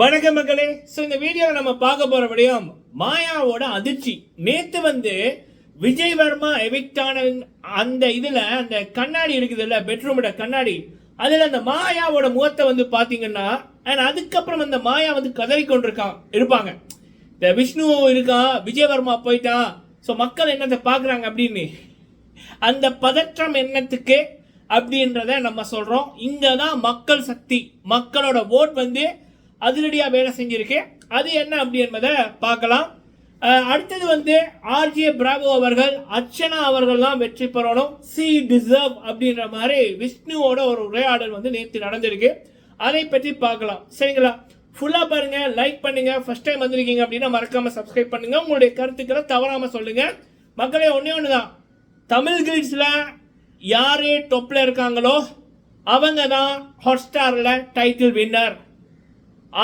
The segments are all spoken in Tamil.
வணக்கம் மக்களே. ஸோ இந்த வீடியோவில் நம்ம பார்க்க போகிற விடயம் மாயாவோட அதிர்ச்சி. நேற்று வந்து விஜய் வர்மா எவிக்டான அந்த இதில் அந்த கண்ணாடி இருக்குதுல்ல பெட்ரூமோட கண்ணாடி அதில் அந்த மாயாவோட முகத்தை வந்து பார்த்தீங்கன்னா அண்ட் அதுக்கப்புறம் அந்த மாயா வந்து கதறி கொண்டிருக்கான் இருப்பாங்க. இந்த விஷ்ணு இருக்கான் விஜய் வர்மா போயிட்டான் ஸோ மக்கள் என்னத்தை பார்க்குறாங்க அப்படின்னு அந்த பதற்றம் என்னத்துக்கு அப்படின்றத நம்ம சொல்கிறோம் இங்கே தான் மக்கள் சக்தி மக்களோட ஓட் வந்து அதிரடியாக வேலை செஞ்சிருக்கு. அது என்ன அப்படி என்பதை பார்க்கலாம். அடுத்தது வந்து ஆர்ஜே பிராவோ அவர்கள் அர்ச்சனா அவர்கள் தான் வெற்றி பெறணும். சி டிசர்வ் அப்படின்ற மாதிரி விஷ்ணுவோட ஒரு உரையாடல் வந்து நேற்று நடந்திருக்கு. அதை பற்றி பார்க்கலாம். சரிங்களா? ஃபுல்லாக பாருங்கள் லைக் பண்ணுங்கள் ஃபஸ்ட் டைம் வந்திருக்கீங்க அப்படின்னா மறக்காமல் சப்ஸ்கிரைப் பண்ணுங்கள் உங்களுடைய கருத்துக்களை தவறாமல் சொல்லுங்கள் மக்களே ஒன்றே ஒன்று தான் தமிழ் கிரிட்ஸில் யார் டொப்பில் இருக்காங்களோ அவங்க தான் ஹாட்ஸ்டாரில் டைட்டில் வின்னர்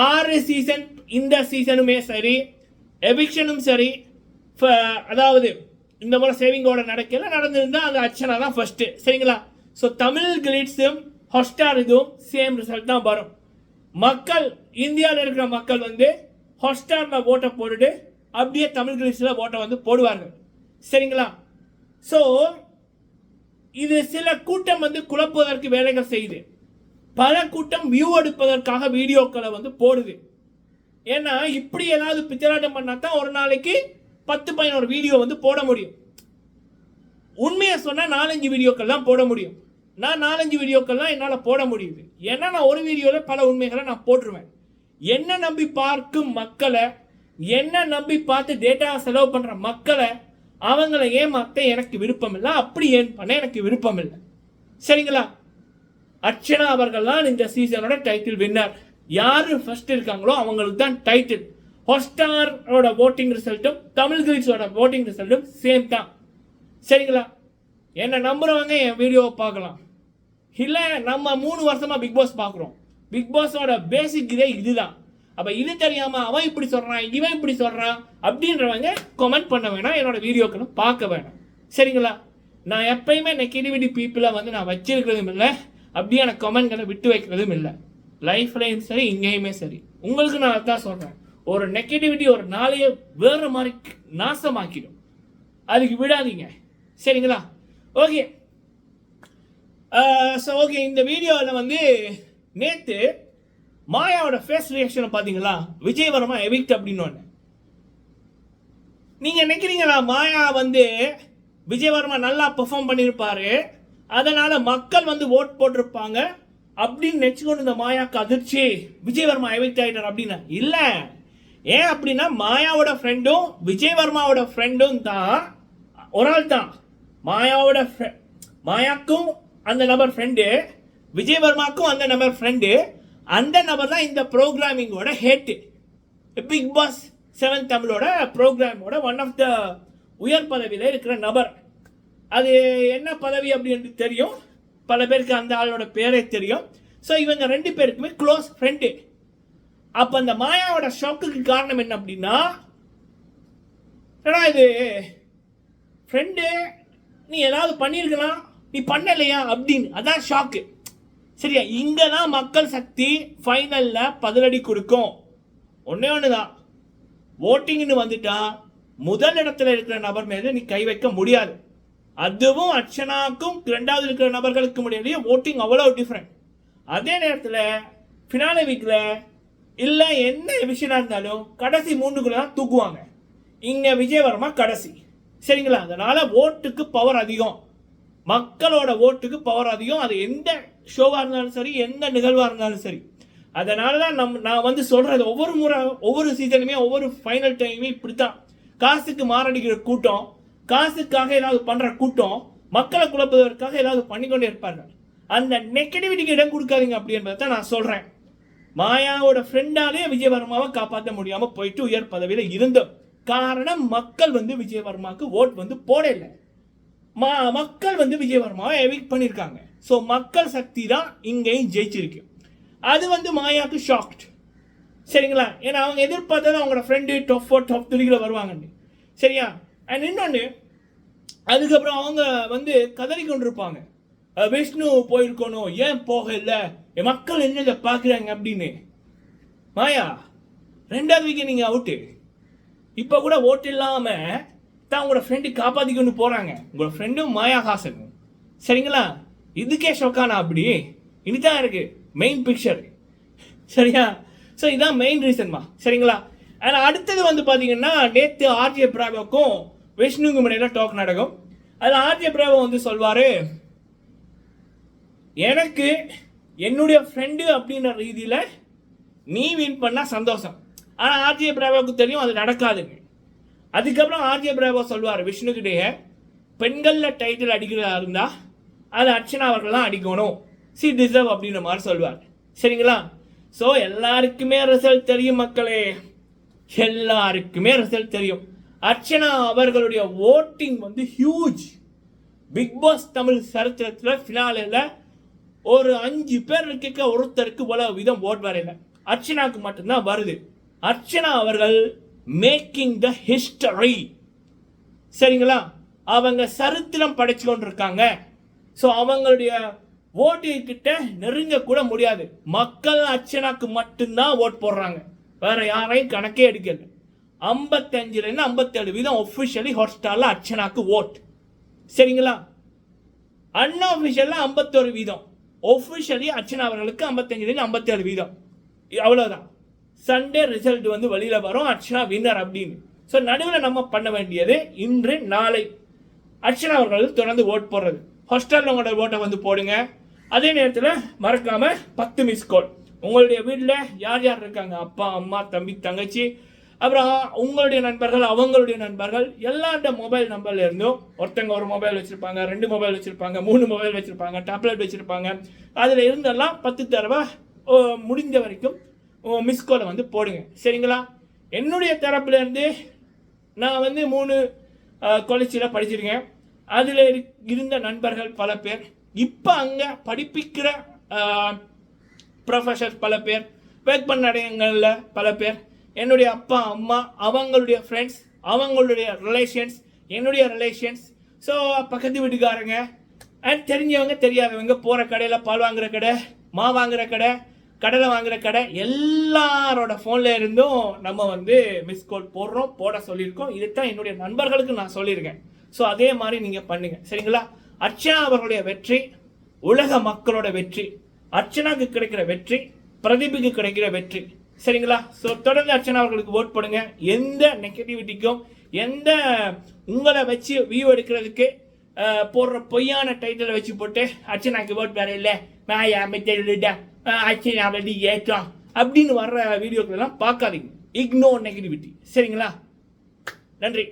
ஆறு சீசன் இந்த சீசனுமே சரி எவிக்ஷனும் சரி ஃப- அதாவது இந்த முறை சேவிங்கோட நடக்கல நடந்திருந்தால் அந்த அர்ச்சனா தான் ஃபஸ்ட்டு சரிங்களா? ஸோ தமிழ் கிளிட்ஸும் ஹாட்ஸ்டார் இதுவும் சேம் ரிசல்ட் தான் வரும். மக்கள் இந்தியாவில் இருக்கிற மக்கள் வந்து ஹாட்ஸ்டாரில் ஓட்டை போட்டுட்டு அப்படியே தமிழ் கிளிட்ஸில் ஓட்டை வந்து போடுவாங்க சரிங்களா? ஸோ இது சில கூட்டம் வந்து குழப்புவதற்கு வேலைகள் செய்யுது. பல கூட்டம் வியூ எடுப்பதற்காக வீடியோக்களை வந்து போடுது. ஏன்னா இப்படி ஏதாவது பிச்சராட்டம் பண்ணா தான் ஒரு நாளைக்கு பத்து பதினோரு வீடியோ வந்து போட முடியும். உண்மையை சொன்னால் நாலஞ்சு வீடியோக்கள்லாம் போட முடியும். நான் நாலஞ்சு வீடியோக்கள்லாம் என்னால் போட முடியுது. ஏன்னா நான் ஒரு வீடியோவில் பல உண்மைகளை நான் போட்டுருவேன். என்ன நம்பி பார்க்கும் மக்களை என்ன நம்பி பார்த்து டேட்டா செலவு பண்ணுற மக்களை அவங்கள ஏமாத்த எனக்கு விருப்பம் இல்லை அப்படி ஏன் பண்ண எனக்கு விருப்பம் இல்லை சரிங்களா? அர்ச்சனா அவர்கள் தான் இந்த சீசனோட டைட்டில் வின்னர் யார் ஃபர்ஸ்ட் இருக்காங்களோ அவங்களுக்கு தான் டைட்டில் ஹாட்ஸ்டாரோட ஓட்டிங் ரிசல்ட்டும் தமிழ் கிரீஸோட ஓட்டிங் ரிசல்ட்டும் சேம் தான். சரிங்களா? என்ன நம்புறவங்க என் வீடியோவை பார்க்கலாம். இல்லை நம்ம மூணு வருஷமாக பிக் பாஸ் பார்க்குறோம். பிக் பாஸோட பேசிக் இதே இதுதான். அப்போ இது தெரியாமல் அவன் இப்படி சொல்கிறான் இவன் இப்படி சொல்கிறான் அப்படின்றவங்க கமெண்ட் பண்ண வேணாம். என்னோட வீடியோக்களும் பார்க்க வேணாம். சரிங்களா? நான் எப்பயுமே நெகட்டிவிட்டி பீப்புளை வந்து நான் வச்சிருக்கிறதும் இல்லை. அப்படியான கமெண்ட்களை விட்டு வைக்கிறதும் இல்லை. லைஃப்லையும் சரி இங்கேயுமே சரி. உங்களுக்கு நான் அதான் சொல்கிறேன் ஒரு நெகட்டிவிட்டி ஒரு நாளையே வேறு மாதிரி நாசமாக்கிடும். அதுக்கு விடாதீங்க. சரிங்களா? ஓகே ஸோ ஓகே இந்த வீடியோவில் வந்து நேற்று மாயாவோட ஃபேஸ் ரியாக்ஷனை பார்த்தீங்களா? விஜய் வர்மா எவிக்ட் அப்படின்னு ஒன்று நீங்கள் நினைக்கிறீங்களா மாயா வந்து விஜய் வர்மா நல்லா பெர்ஃபார்ம் பண்ணியிருப்பாரு அதனால் மக்கள் வந்து ஓட் போட்டிருப்பாங்க. அப்படின்னு நினச்சிக்கொண்டு இந்த மாயாக்கு அதிர்ச்சி. விஜயவர்மா எவிக்ட் ஆகிட்டார் அப்படின்னா இல்லை. ஏன் அப்படின்னா மாயாவோட ஃப்ரெண்டும் விஜயவர்மாவோட ஃப்ரெண்டும் தான் ஒரு ஆள் தான். மாயாவோட மாயாக்கும் அந்த நபர் ஃப்ரெண்டு விஜயவர்மாக்கும் அந்த நபர் ஃப்ரெண்டு அந்த நபர் தான் இந்த ப்ரோக்ராமிங்கோட ஹேட்டு பிக் பாஸ் செவன் தமிழோட ப்ரோக்ராமோட ஒன் ஆஃப் த உயர் பதவியில் இருக்கிற நபர். அது என்ன பதவி அப்படின்னு தெரியும். பல பேருக்கு அந்த ஆளோட பேரே தெரியும். ஸோ இவங்க ரெண்டு பேருக்குமே க்ளோஸ் ஃப்ரெண்டு அப்போ அந்த மாயாவோட ஷாக்குக்கு காரணம் என்ன அப்படின்னா ஏடா இது? ஃப்ரெண்டு நீ ஏதாவது பண்ணியிருக்கலாம். நீ பண்ணலையா அப்படின்னு. அதான் ஷாக்கு சரியா? இங்கே தான் மக்கள் சக்தி ஃபைனலில் பதிலடி கொடுக்கும். ஒன்றே ஒன்று தான் ஓட்டிங்னு வந்துட்டா முதல் இடத்துல இருக்கிற நபர் மேலே நீ கை வைக்க முடியாது. அதுவும் அர்ச்சனாக்கும் ரெண்டாவது இருக்கிற நபர்களுக்கு முடியலையே ஓட்டிங் அவ்வளோ டிஃப்ரெண்ட் அதே நேரத்தில் ஃபினாலே வீக்கில் இல்லை என்ன விஷயமாக இருந்தாலும் கடைசி மூணுக்குள்ள தான் தூக்குவாங்க. இங்கே விஜயவர்மா கடைசி. சரிங்களா? அதனால் ஓட்டுக்கு பவர் அதிகம். மக்களோட ஓட்டுக்கு பவர் அதிகம். அது எந்த ஷோவாக இருந்தாலும் சரி எந்த நிகழ்வாக இருந்தாலும் சரி. அதனால தான் நம் நான் வந்து சொல்கிறது ஒவ்வொரு முறை ஒவ்வொரு சீசனுமே ஒவ்வொரு ஃபைனல் டைமே இப்படித்தான். காசுக்கு மாரடிக்கிற கூட்டம் காசுக்காக ஏதாவது பண்ணுற கூட்டம் மக்களை குழப்புவதற்காக ஏதாவது பண்ணிக்கொண்டே இருப்பார்கள். அந்த நெகட்டிவிட்டிக்கு இடம் கொடுக்காதீங்க அப்படி என்பதை தான் நான் சொல்கிறேன் மாயாவோட ஃப்ரெண்டாலே விஜயவர்மாவை காப்பாற்ற முடியாமல் போயிட்டு உயர் பதவியில் இருந்தோம். காரணம் மக்கள் வந்து விஜயவர்மாவுக்கு ஓட் வந்து போடலை. மா மக்கள் வந்து விஜயவர்மாவை எவிக்ட் பண்ணியிருக்காங்க. ஸோ மக்கள் சக்தி தான் இங்கேயும் ஜெயிச்சிருக்கு. அது வந்து மாயாவுக்கு ஷாக்ட் சரிங்களா? ஏன்னா அவங்க எதிர்பார்த்தது அவங்களோட ஃப்ரெண்டு டொஃப் ஃபோர் டாப் வருவாங்கன்னு. சரியா? அண்ட் இன்னொன்று அதுக்கப்புறம் அவங்க வந்து கதறி கொண்டிருப்பாங்க. விஷ்ணு போயிருக்கணும். ஏன் போகல? என் மக்கள் என்ன இதை பார்க்குறாங்க அப்படின்னு. மாயா ரெண்டாவது வீக்கெண்ட் நீங்கள் அவுட்டு இப்போ கூட ஓட்டு இல்லாமல் தான் உங்களோட ஃப்ரெண்டு காப்பாற்றிக்கொண்டு போகிறாங்க உங்களோட ஃப்ரெண்டும் மாயா ஹாசனும். சரிங்களா? இதுக்கே ஷோக்கானா அப்படி. இனிதான் இருக்குது மெயின் பிக்சர் சரியா? ஸோ இதான் மெயின் ரீசன்மா சரிங்களா? ஆனால் அடுத்தது வந்து பார்த்தீங்கன்னா நேற்று ஆர்ஜே பிராகோக்கும் விஷ்ணுக்கு முன்னாடி டாக் நடக்கும். அதில் ஆர்ஜே பிராவோ வந்து சொல்வார் எனக்கு என்னுடைய ஃப்ரெண்டு அப்படின்ற ரீதியில் நீ வின் பண்ணால் சந்தோஷம். ஆனால் ஆர்ஜிய பிரபாவுக்கு தெரியும் அது நடக்காதுங்க அதுக்கப்புறம் ஆர்ஜிய பிரபா சொல்வார் விஷ்ணுக்கிட்டேயே பெண்களில் டைட்டில் அடிக்கிறதா இருந்தால் அது அர்ச்சனா அவர்கள் தான் அடிக்கணும். சி டிசர்வ் அப்படின்ற மாதிரி சொல்வார். சரிங்களா? ஸோ எல்லாருக்குமே ரிசல்ட் தெரியும் மக்களே. எல்லாருக்குமே ரிசல்ட் தெரியும். அர்ச்சனா அவர்களுடைய ஓட்டிங் வந்து ஹியூஜ் பிக் பாஸ் தமிழ் சரித்திரத்தில் ஃபினாலில் ஒரு அஞ்சு பேர் இருக்க ஒருத்தருக்கு போல விதம் ஓட் வரையில் அர்ச்சனாவுக்கு மட்டும்தான் வருது. அர்ச்சனா அவர்கள் மேக்கிங் த ஹிஸ்டரி சரிங்களா? அவங்க சரித்திரம் படைச்சு கொண்டிருக்காங்க. ஸோ அவங்களுடைய ஓட்டு கிட்ட நெருங்க கூட முடியாது. மக்கள் அர்ச்சனாக்கு மட்டும்தான் ஓட் போடுறாங்க. வேற யாரையும் கணக்கே எடுக்கல. ஐம்பத்தஞ்சுலேருந்து ஐம்பத்தேழு வீதம் ஒஃபிஷியலி ஹாட்ஸ்டாரில் அர்ச்சனாக்கு ஓட் சரிங்களா? அன்அஃபிஷியலாக ஐம்பத்தோரு வீதம். ஒஃபிஷியலி அர்ச்சனா அவர்களுக்கு ஐம்பத்தஞ்சுலேருந்து ஐம்பத்தேழு வீதம். அவ்வளோதான் சண்டே ரிசல்ட் வந்து வெளியில் வரும். அர்ச்சனா வின்னர் அப்படின்னு. ஸோ நடுவில் நம்ம பண்ண வேண்டியது இன்று நாளை. அர்ச்சனா அவர்கள் தொடர்ந்து ஓட் போடுறது. ஹாஸ்டலில் உங்களோட ஓட்டை வந்து போடுங்க. அதே நேரத்தில் மறக்காமல் பத்து மிஸ் கால் உங்களுடைய வீட்டில் யார் யார் இருக்காங்க? அப்பா அம்மா தம்பி தங்கச்சி அப்புறம் உங்களுடைய நண்பர்கள் அவங்களுடைய நண்பர்கள் எல்லாண்ட மொபைல் நம்பர்ல இருந்தும் ஒருத்தங்க ஒரு மொபைல் வச்சிருப்பாங்க ரெண்டு மொபைல் வச்சிருப்பாங்க மூணு மொபைல் வச்சிருப்பாங்க டேப்லெட் வச்சிருப்பாங்க. அதில் இருந்தெல்லாம் பத்து தடவை முடிந்த வரைக்கும் மிஸ் காலை வந்து போடுங்க. சரிங்களா? என்னுடைய தரப்புலேருந்து நான் வந்து மூணு கொலைச்சியில் படிச்சிருக்கேன். அதில் இருந்த நண்பர்கள் பல பேர் இப்போ அங்கே படிப்பிக்கிற ப்ரொஃபஸர் பல பேர் வேக் பண்ணடையங்களில் பல பேர் என்னுடைய அப்பா அம்மா அவங்களுடைய ஃப்ரெண்ட்ஸ் அவங்களுடைய ரிலேஷன்ஸ் என்னுடைய ரிலேஷன்ஸ் ஸோ பக்கத்து வீட்டுக்காரங்க அண்ட் தெரிஞ்சவங்க தெரியாதவங்க போகிற கடையில் பால் வாங்குற கடை மா வாங்குற கடை கடலை வாங்குற கடை எல்லாரோட ஃபோனில் இருந்தும் நம்ம வந்து மிஸ் கால் போடுறோம் போட சொல்லியிருக்கோம். இதுதான் என்னுடைய நண்பர்களுக்கு நான் சொல்லியிருக்கேன். ஸோ அதே மாதிரி நீங்கள் பண்ணுங்கள் சரிங்களா? அர்ச்சனா அவர்களுடைய வெற்றி உலக மக்களோட வெற்றி அர்ச்சனாவுக்கு கிடைக்கிற வெற்றி பிரதீபுக்கு கிடைக்கிற வெற்றி. சரிங்களா? ஸோ தொடர்ந்து அர்ச்சனா அவர்களுக்கு ஓட் போடுங்க. எந்த நெகட்டிவிட்டிக்கும் எந்த உங்களை வச்சு வியூ எடுக்கிறதுக்கு போடுற பொய்யான டைட்டிலை வச்சு போட்டு அர்ச்சனாக்கு ஓட் வேற இல்லை. மாயா மெத்தடிட அர்ச்சனா வந்து ஏற்றம் அப்படின்னு வர்ற வீடியோக்கள் எல்லாம் பார்க்காதீங்க. இக்னோர் நெகட்டிவிட்டி சரிங்களா? நன்றி.